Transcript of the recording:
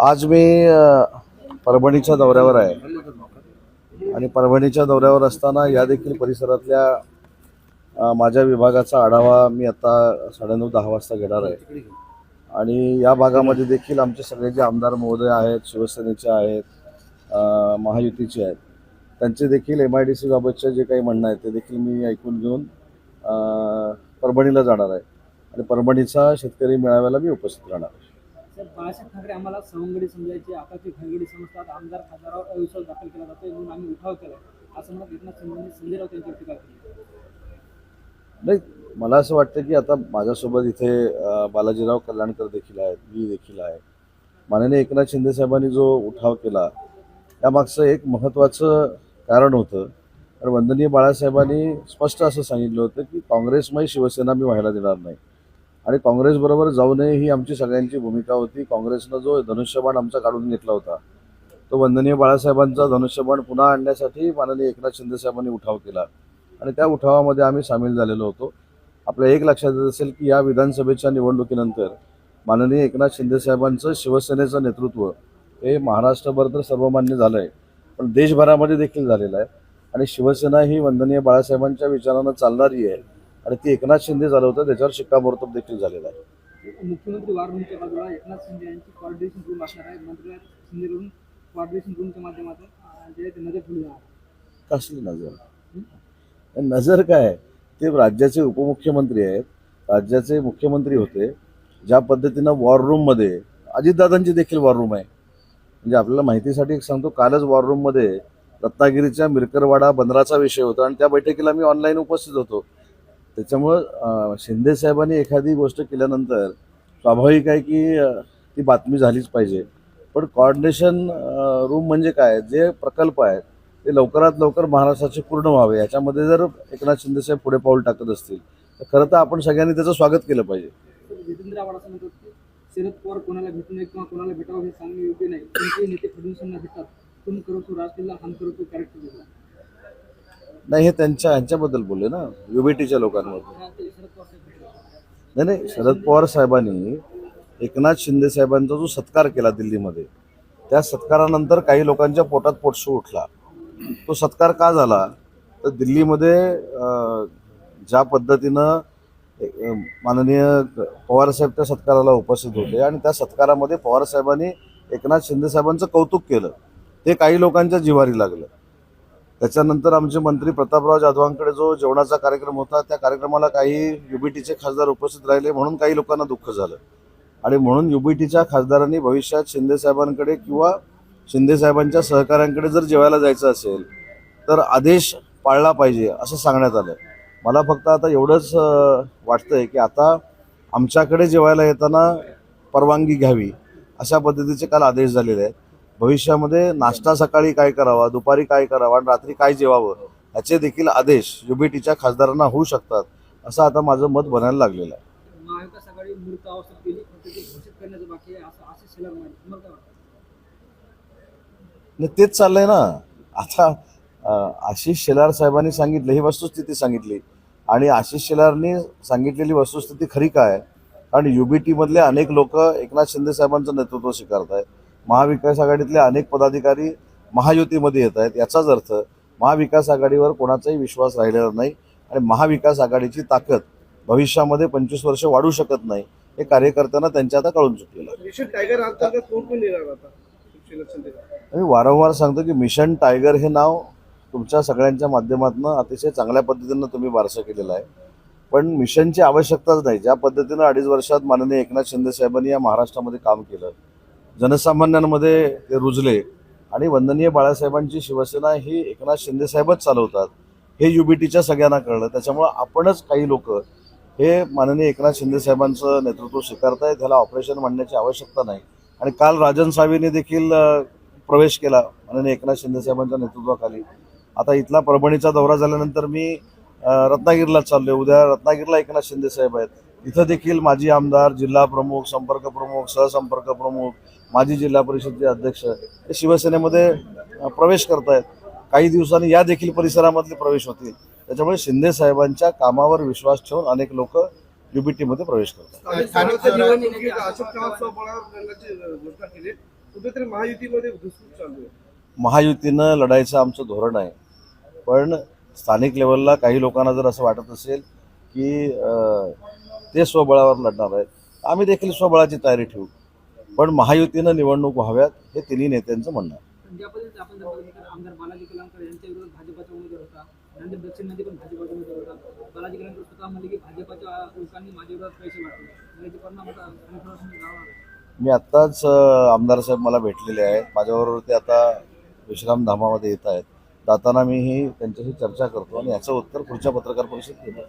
आज मी परभणीच्या दौऱ्यावर आहे. आणि परभणीच्या दौऱ्यावर असताना या देखील परिसरातल्या माझ्या विभागाचा आढावा मी आता साडेनऊ दहा वाजता घेणार आहे. आणि या भागामध्ये देखील आमचे सगळे जे आमदार महोदय आहेत शिवसेनेचे आहेत महायुतीचे आहेत त्यांचे देखील एम आय डी सी बाबतचे जे काही म्हणणं आहे ते देखील मी ऐकून घेऊन परभणीला जाणार आहे. आणि परभणीचा शेतकरी मेळाव्याला मी उपस्थित राहणार. आहे साहेब बाळासाहेब ठाकरे आम्हाला सवंगडी समजायचे आताची घरगडी समजतात आमदार खासदारावर अविश्वास दाखल केला जातोय म्हणून आम्ही उठाव केलाय. असं म्हणत एकनाथ शिंदेने संजय राऊत यांच्यावर टीका केली. नाही मला असं वाटतं की आता माझ्यासोबत इथे बालाजीराव कल्याणकर देखील आहेत मी देखील आहे. माननीय एकनाथ शिंदे साहेबांनी जो उठाव केला त्यामागचं एक महत्त्वाचं कारण होतं. तर वंदनीय बाळासाहेबांनी स्पष्ट असं सांगितलं होतं की काँग्रेसमय शिवसेना मी व्हायला देणार नाही. आणि काँग्रेसबरोबर जाऊ नये ही आमची सगळ्यांची भूमिका होती. काँग्रेसनं जो धनुष्यबाण आमचा काढून घेतला होता तो वंदनीय बाळासाहेबांचा धनुष्यबाण पुन्हा आणण्यासाठी माननीय एकनाथ शिंदेसाहेबांनी उठाव केला. आणि त्या उठावामध्ये आम्ही सामील झालेलो होतो. आपल्या एक लक्षात येत असेल की या विधानसभेच्या निवडणुकीनंतर माननीय एकनाथ शिंदेसाहेबांचं शिवसेनेचं नेतृत्व हे महाराष्ट्रभर तर सर्वमान्य झालं आहे पण देशभरामध्ये देखील झालेलं आहे. आणि शिवसेना ही वंदनीय बाळासाहेबांच्या विचारानं चालणारी आहे. आणि ती एकनाथ शिंदे चालवतं त्याच्यावर शिक्कामोर्तब देखील झालेला आहे. मुख्यमंत्री वार रूमच्या बाजूला एकनाथ शिंदे यांची कोऑर्डिनेशन रूम असणार आहे. शिंदेकडून कोऑर्डिनेशन रूमच्या माध्यमातून जे ते नजर ठेवली जाणार कसली नजर? नजर काय ते राज्याचे उपमुख्यमंत्री आहेत. राज्याचे मुख्यमंत्री होते. ज्या पद्धतीनं वॉर रूममध्ये अजितदादांची देखील वॉर रूम आहे. म्हणजे आपल्याला माहितीसाठी एक सांगतो कालच वॉर रूममध्ये रत्नागिरीच्या मिरकरवाडा बंदराचा विषय होता. आणि त्या बैठकीला मी ऑनलाईन उपस्थित होतो. त्याच्यामुळं अं, शिंदे साहेबांनी एखादी गोष्ट केल्यानंतर स्वाभाविक आहे की ती बातमी झालीच पाहिजे. पण कॉर्डिनेशन रूम म्हणजे काय? जे प्रकल्प आहेत ते लवकरात लवकर महाराष्ट्राचे पूर्ण व्हावे. याच्यामध्ये जर एकनाथ शिंदे साहेब पुढे पाऊल टाकत असतील तर खरं तर आपण सगळ्यांनी त्याचं स्वागत केलं पाहिजे. जितेंद्र आव्हाड असं म्हणतात की शरद पवार कोणाला भेटू नये किंवा कोणाला भेटावं हे सांगणे योग्य नाही. कोणतेही नेते फडणवीसांना भेटतात. तुम करो तो राजकीयला हम करो तो कॅरेक्टर नाही हे त्यांच्या ह्यांच्याबद्दल बोलले ना. युबीटीच्या लोकांवर. नाही नाही शरद पवार साहेबांनी एकनाथ शिंदे साहेबांचा जो सत्कार केला दिल्लीमध्ये त्या सत्कारानंतर काही लोकांच्या पोटात पोटसू उठला. तो सत्कार का झाला? तर दिल्लीमध्ये ज्या पद्धतीनं माननीय पवारसाहेब त्या सत्काराला उपस्थित होते आणि त्या सत्कारामध्ये पवारसाहेबांनी एकनाथ शिंदे साहेबांचं कौतुक केलं. ते काही लोकांच्या जिवारी लागलं. त्याच्यानंतर आमचे मंत्री प्रतापराव जाधवांकडे जो जेवणाचा कार्यक्रम होता त्या कार्यक्रमाला काही युबीटीचे खासदार उपस्थित राहिले म्हणून काही लोकांना दुःख झालं. आणि म्हणून युबीटीच्या खासदारांनी भविष्यात शिंदेसाहेबांकडे किंवा शिंदेसाहेबांच्या सहकाऱ्यांकडे जर जेवायला जायचं असेल तर आदेश पाळला पाहिजे असं सांगण्यात आलं. मला फक्त आता एवढंच वाटतंय की आता आमच्याकडे जेवायला येताना परवानगी घ्यावी अशा पद्धतीचे काल आदेश झालेले आहेत. भविष्यामध्ये नाश्ता सकाळी काय करावा दुपारी काय करावा आणि रात्री काय जेवावं याचे देखील आदेश युबीटीच्या खासदारांना होऊ शकतात असं आता माझं मत बनायला लागलेलं आहे. नाही तेच चाललंय ना. आता आशिष शेलार साहेबांनी सांगितलं ही वस्तुस्थिती सांगितली. आणि आशिष शेलारनी सांगितलेली वस्तुस्थिती खरी काय? कारण युबीटी मधले अनेक लोक एकनाथ शिंदे साहेबांचं नेतृत्व स्वीकारत आहेत महाविकास आघाडीतले अनेक पदाधिकारी महायुतीमध्ये येत आहेत. याचाच अर्थ महाविकास आघाडीवर कोणाचाही विश्वास राहिलेला नाही आणि महाविकास आघाडीची ताकद भविष्यामध्ये पंचवीस वर्ष वाढू शकत नाही हे कार्यकर्त्यांना त्यांच्या आता कळून चुकलेलं मी वारंवार सांगतो की मिशन टायगर हे नाव तुमच्या सगळ्यांच्या माध्यमातून अतिशय चांगल्या पद्धतीनं तुम्ही वारसा केलेला आहे. पण मिशनची आवश्यकताच नाही. ज्या पद्धतीनं अडीच वर्षात माननीय एकनाथ शिंदे साहेबांनी या महाराष्ट्रामध्ये काम केलं जनसामान्यांमध्ये ते रुजले. आणि वंदनीय बाळासाहेबांची शिवसेना ही एकनाथ शिंदेसाहेबच चालवतात. हे युबीटीच्या सगळ्यांना कळलं. त्याच्यामुळं आपणच काही लोक हे माननीय एकनाथ शिंदेसाहेबांचं नेतृत्व स्वीकारताय. त्याला ऑपरेशन म्हणण्याची आवश्यकता नाही. आणि काल राजन सावेने देखील प्रवेश केला माननीय एकनाथ शिंदेसाहेबांच्या नेतृत्वाखाली. आता इथला परभणीचा दौरा झाल्यानंतर मी अ, रत्नागिरीला चाललोय. उद्या रत्नागिरीला एकनाथ शिंदेसाहेब आहेत. इथं देखील माजी आमदार जिल्हा प्रमुख संपर्क प्रमुख सहसंपर्क प्रमुख माजी जिल्हा परिषदचे अध्यक्ष हे शिवसेनेमध्ये प्रवेश करतायत. काही दिवसांनी या देखील परिसरामधले प्रवेश होतील. त्याच्यामुळे शिंदे साहेबांच्या कामावर विश्वास ठेवून अनेक लोक युबीटीमध्ये प्रवेश करतात. महायुतीनं लढायचं आमचं धोरण आहे. पण स्थानिक लेवलला काही लोकांना जर असं वाटत असेल की ते स्वबळावर लढणार आहेत आम्ही देखील स्वबळाची तयारी ठेवू. पण महायुतीनं निवडणूक व्हाव्यात हे तिन्ही नेत्यांचं म्हणणं आहे. थोडंसं मी आत्ताच आमदार साहेब मला भेटलेले आहेत. माझ्याबरोबर ते आता विश्रामधामामध्ये येत आहेत. जाताना मी ही त्यांच्याशी चर्चा करतो आणि याचं उत्तर पुढच्या पत्रकार परिषदेत देतो